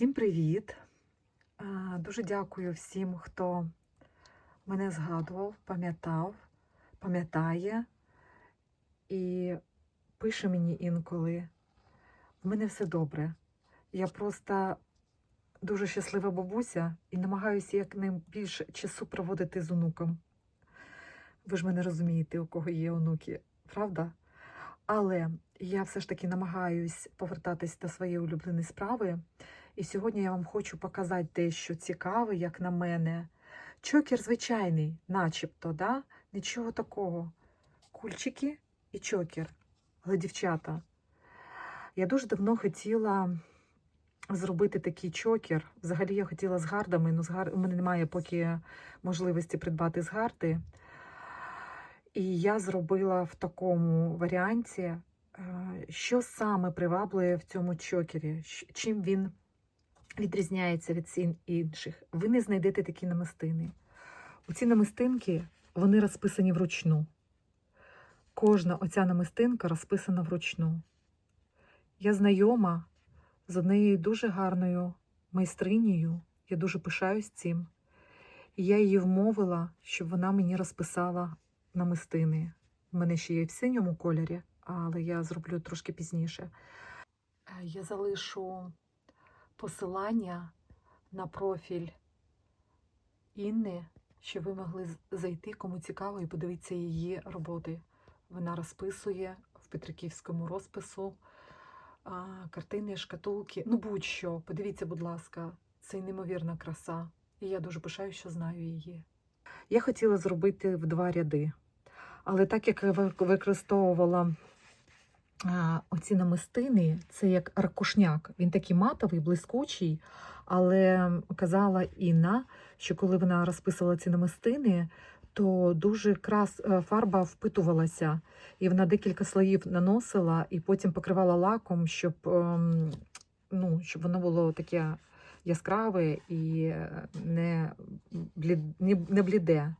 Всім привіт! Дуже дякую всім, хто мене згадував, пам'ятав, пам'ятає і пише мені інколи. В мене все добре. Я просто дуже щаслива бабуся і намагаюся якнайбільше часу проводити з онуком. Ви ж мене розумієте, у кого є онуки, правда? Але я все ж таки намагаюсь повертатись до своєї улюбленої справи. І сьогодні я вам хочу показати дещо цікаве, як на мене. Чокер звичайний, начебто, да? нічого такого. Кульчики і чокер. Але дівчата, я дуже давно хотіла зробити такий чокер. Взагалі я хотіла з гардами, але з гар... у мене немає поки можливості придбати з гарди. І я зробила в такому варіанті, е, що саме приваблює в цьому чокері, чим він відрізняється від всіх інших. Ви не знайдете такі намистини. Оці намистинки вони розписані вручну. Кожна оця намистинка розписана вручну. Я знайома з однією дуже гарною майстринею. Я дуже пишаюсь цим. І я її вмовила, щоб вона мені розписала намистини. У мене ще є в синьому кольорі, але я зроблю трошки пізніше. Е, Я залишу посилання на профіль Інни, щоб ви могли зайти, кому цікаво, і подивитися її роботи. Вона розписує в Петриківському розпису а, картини, шкатулки. Ну, будь-що. Подивіться, будь ласка, це неймовірна краса. І я дуже пишаю, що знаю її. Я хотіла зробити в два ряди, але так як я використовувала оці намистини, це як ракушняк. Він такий матовий, блискучий. Але казала Інна, що коли вона розписувала ці намистини, то дуже крас е, фарба впитувалася, і вона декілька слоїв наносила і потім покривала лаком, щоб, ем, ну, щоб воно було таке яскраве і е, не, блід, не бліде.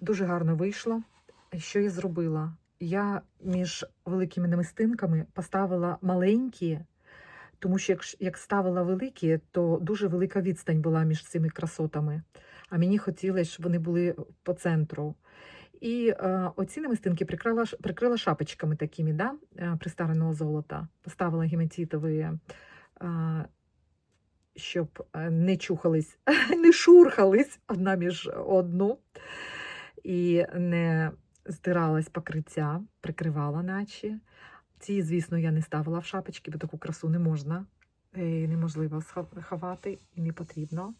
Дуже гарно вийшло. Що я зробила? Я між великими намистинками поставила маленькі, тому що як, ставила великі, то дуже велика відстань була між цими красотами. А мені хотілося, щоб вони були по центру. І е, оці намистинки прикрила, прикрила шапочками такими, да, е, пристареного золота. Поставила гематітові, е, щоб е, не чухались, не шурхались одна між одну. І не здиралась покриття, прикривала наче. Ці, звісно, я не ставила в шапочки, бо таку красу не можна, е, неможливо ховати і не потрібно.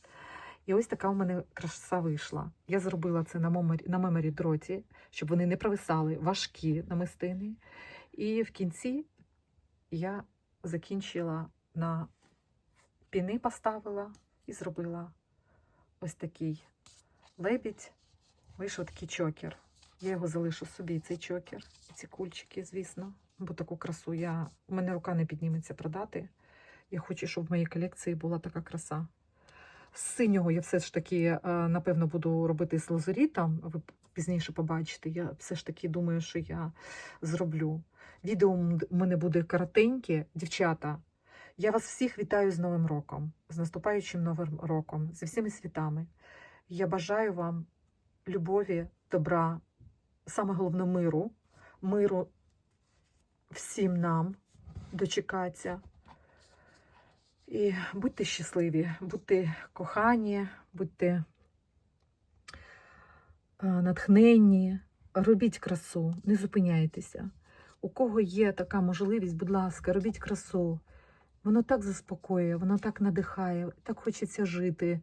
І ось така у мене краса вийшла. Я зробила це на меморі, на меморі дроті, щоб вони не провисали важкі намистини. І в кінці я закінчила на піни, поставила і зробила ось такий лебідь. Вийшов такий чокер. Я його залишу собі, цей чокер, ці кульчики, звісно. Бо таку красу я. У мене рука не підніметься продати. Я хочу, щоб в моїй колекції була така краса. З синього я все ж таки, е, напевно, буду робити з лазурітом. Ви пізніше побачите. Я все ж таки думаю, що я зроблю. Відео у мене буде коротеньке. Дівчата, я вас всіх вітаю з Новим роком, з наступаючим Новим роком, зі всіми світами. Я бажаю вам любові, добра, саме головне миру, миру всім нам дочекатися. І будьте щасливі, будьте кохані, будьте е, натхненні, робіть красу, не зупиняйтеся. У кого є така можливість, будь ласка, робіть красу. Воно так заспокоює, воно так надихає, так хочеться жити.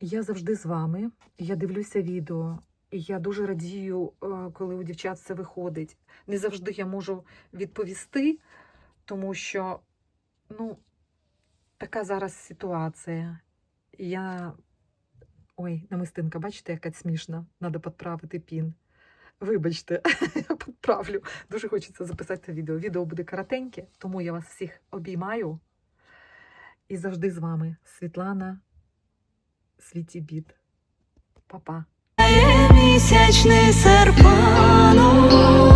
Я завжди з вами. Я дивлюся відео, я дуже радію, е, коли у дівчат це виходить. Не завжди я можу відповісти, тому що, ну, така зараз ситуація. Я. Ой, намистинка, бачите, яка смішна. Надо підправити пін. Вибачте, я підправлю. Дуже хочеться записати це відео. Відео буде коротеньке, тому я вас всіх обіймаю. І завжди з вами Світлана Світі Біт. Па-па. Місячний серпанок.